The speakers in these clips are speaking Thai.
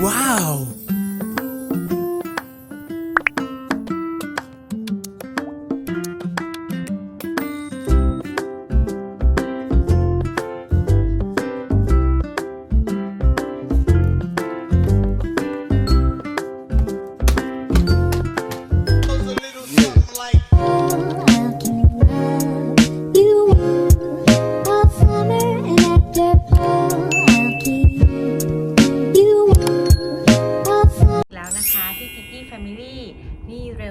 Wow!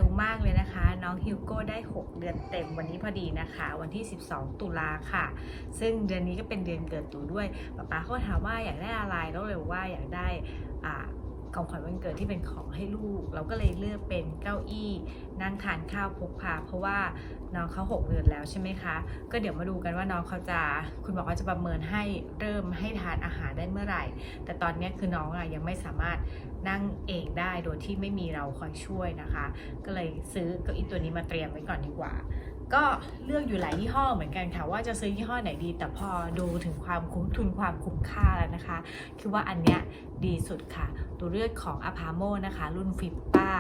วมากเลยนะคะ น้องฮิวโก้ได้ 6 เดือนเต็มวันนี้พอดีนะคะ วันที่ 12 ตุลาค่ะ ซึ่งเดือนนี้ก็เป็นเดือนเกิดตูด้วยป๊าป๊าเขาถามว่าอยากได้อะไรแล้วเลยว่าอยากได้อ่า ของขวัญวันเกิดที่เป็นของให้ลูก เราก็เลยเลือกเป็นเก้าอี้นั่งทานข้าวพกพาเพราะว่าน้องเขา6เดือนแล้วใช่ไหมคะ ก็เดี๋ยวมาดูกันว่าน้องเขาจะคุณหมอเขาจะประเมินให้เริ่มให้ทานอาหารได้เมื่อไหร่ แต่ตอนนี้คือน้องอะยังไม่สามารถนั่งเองได้โดยที่ไม่มีเราคอยช่วยนะคะ ก็เลยซื้อเก้าอี้ตัวนี้มาเตรียมไว้ก่อนดีกว่า ก็เลือกอยู่หลายยี่ห้อเหมือนกันค่ะ ว่าจะซื้อยี่ห้อไหนดี แต่พอดูถึงความคุ้มทุนความคุ้มค่าแล้วนะคะ คิดว่าอันเนี้ยดีสุดค่ะ ตัวเลือกของ a p a m o นะคะ รุ่นฟิปป้า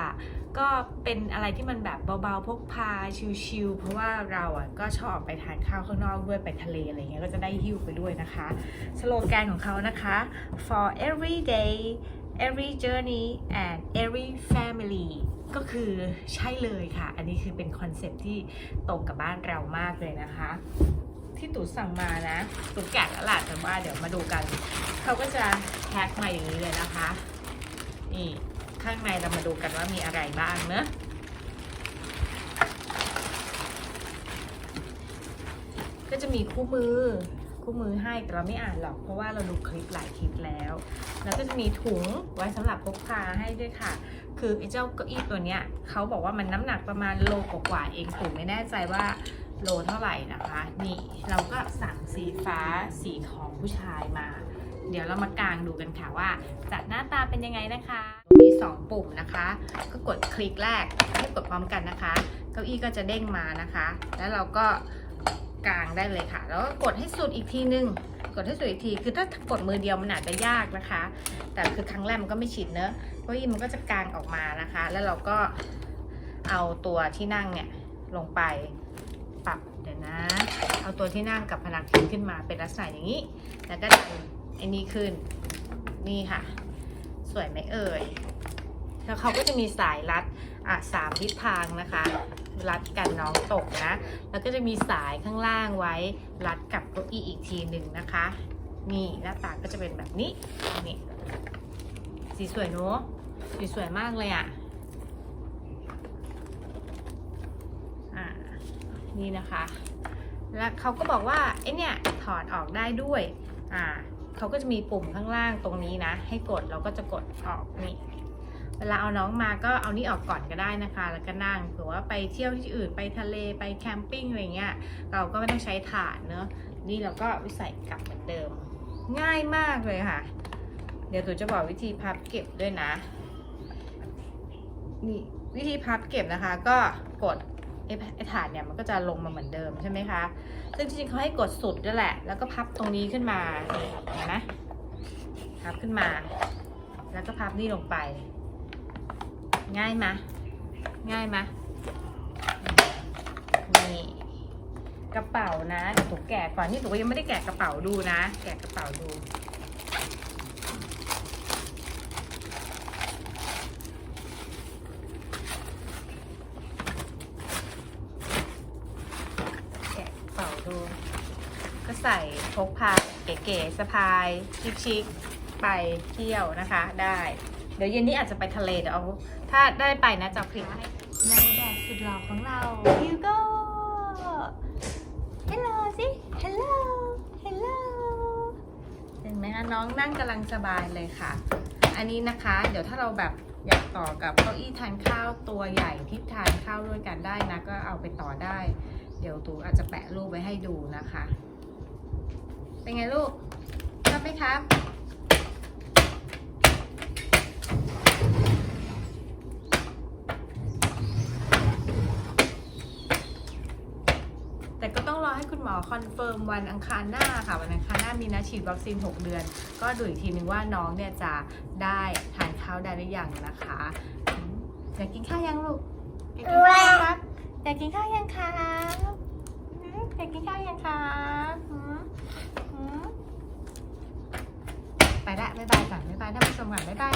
ก็เป็นอะไรที่มันแบบเบาๆ พกพาชิลๆเพราะว่าเราอะก็ชอบออกไปทานข้าวข้างนอกด้วยไปทะเลอะไรเงี้ยก็จะได้หิ้วไปด้วยนะคะสโลแกนของเขานะคะ for every day every journey and every f คือใช่เลยค่ะ อันนี้คือเป็นคอนเซปที่ตรงกับบ้านเรามากเลยนะคะ ที่ตู่สั่งมานะตู่แกะแล้วล่ะแต่ว่าเดี๋ยวมาดูกัน เขาก็จะแพ็คมาอย่างนี้เลยนะคะ นี่ข้างในเรามาดูกันว่ามีอะไรบ้างเนอะก็จะมีคู่มือคู่มือให้แต่เราไม่อ่านหรอกเพราะว่าเราดูคลิปหลายคลิปแล้ว แล้วก็จะมีถุงไว้สำหรับพกพาให้ด้วยค่ะ คือไอ้เจ้าเก้าอี้ตัวเนี้ยเขาบอกว่ามันน้ำหนักประมาณโลกว่าๆเองผมไม่แน่ใจว่าโลเท่าไหร่นะคะ นี่เราก็สั่งสีฟ้าสีของผู้ชายมา เดี๋ยวเรามากางดูกันค่ะว่าจะหน้าตาเป็นยังไงนะคะมี2ปุ่มนะคะ ก็กดคลิกแรกให้กดพร้อมกันนะคะ เก้าอี้ก็จะเด้งมานะคะ แล้วเราก็ กางได้เลยค่ะ แล้วก็กดให้สุดอีกทีนึง กดให้สุดอีกที คือถ้ากดมือเดียวมันอาจจะยากนะคะ แต่คือครั้งแรกมันก็ไม่ชินเนอะเก้าอี้มันก็จะกางออกมานะคะ แล้วเราก็เอาตัวที่นั่งเนี่ยลงไปปรับเดี๋ยวนะ เอาตัวที่นั่งกับพนักพิงขึ้นมาเป็นลักษณะอย่างนี้ แล้วก็ดันไอ้นี่ขึ้น นี่ค่ะ สวยไหมเอ่ยแล้วเขาก็จะมีสายรัดอะสามทิศทางนะคะ รัดกันน้องตกนะ แล้วก็จะมีสายข้างล่างไว้รัดกับเก้าอี้อีกทีหนึ่งนะคะ นี่หน้าตาก็จะเป็นแบบนี้ นี่ สีสวยเนอะสีสวยมากเลยอะอ่านี่นะคะ แล้วเขาก็บอกว่าไอเนี่ยถอดออกได้ด้วย อ่าเขาก็จะมีปุ่มข้างล่างตรงนี้นะ ให้กดเราก็จะกดออกนี่ เวลาเอาน้องมาก็เอานี่ออกก่อนก็ได้นะคะ แล้วก็นั่งเผื่อว่าไปเที่ยวที่อื่นไปทะเลไปแคมปิ้งอะไรเงี้ยเราก็ไม่ต้องใช้ถ่านเนอะนี่เราก็วิใส่กลับเหมือนเดิม ง่ายมากเลยค่ะ เดี๋ยวตัวจะบอกวิธีพับเก็บด้วยนะนี่วิธีพับเก็บนะคะก็กดไอ้ถาดเนี่ยมันก็จะลงมาเหมือนเดิมใช่ไหมคะ ซึ่งจริงๆเขาให้กดสุดด้วยแหละ แล้วก็พับตรงนี้ขึ้นมาเห็นไหมพับขึ้นมา แล้วก็พับนี่ลงไป ง่ายไหมง่ายไหมนี่กระเป๋านะเดี๋ยวถูกแกะก่อนนี่ถูกยังไม่ได้แกะกระเป๋าดูนะ แกะกระเป๋าดูแกะกระเป๋าดูก็ใส่พกพาเก๋ๆสะพาย ชิคๆไปเที่ยวนะคะได้ เดี๋ยวเย็นนี้อาจจะไปทะเลเดี๋ยวเอาถ้าได้ไปนะจะเอาคลิปให้ในแบบสุดหล่อของเราฮิวโก้ ฮัลโหลสิ ฮัลโหล ฮัลโหลเห็นไหมคะน้องนั่งกำลังสบายเลยค่ะ อันนี้นะคะ เดี๋ยวถ้าเราแบบอยากต่อกับเก้าอี้ทานข้าวตัวใหญ่ที่ทานข้าวด้วยกันได้นะ ก็เอาไปต่อได้ เดี๋ยวตูอาจจะแปะรูปไว้ให้ดูนะคะ เป็นไงลูกชอบไหมครับ แต่ก็ต้องรอให้คุณหมอคอนเฟิร์มวันอังคารหน้าค่ะ วันอังคารหน้ามีนัดฉีดวัคซีน 6 เดือน ก็ดูอีกทีนึงว่าน้องเนี่ยจะได้ทานข้าวได้หรือยังนะคะอยากกินข้าวยังลูกอยากกินข้าวยังครับอยากกินข้าวยังครับอยากกินข้าวยังครับไปละบ๊ายบายก่อนบ๊ายบายท่านผู้ชมก่อนบ๊ายบาย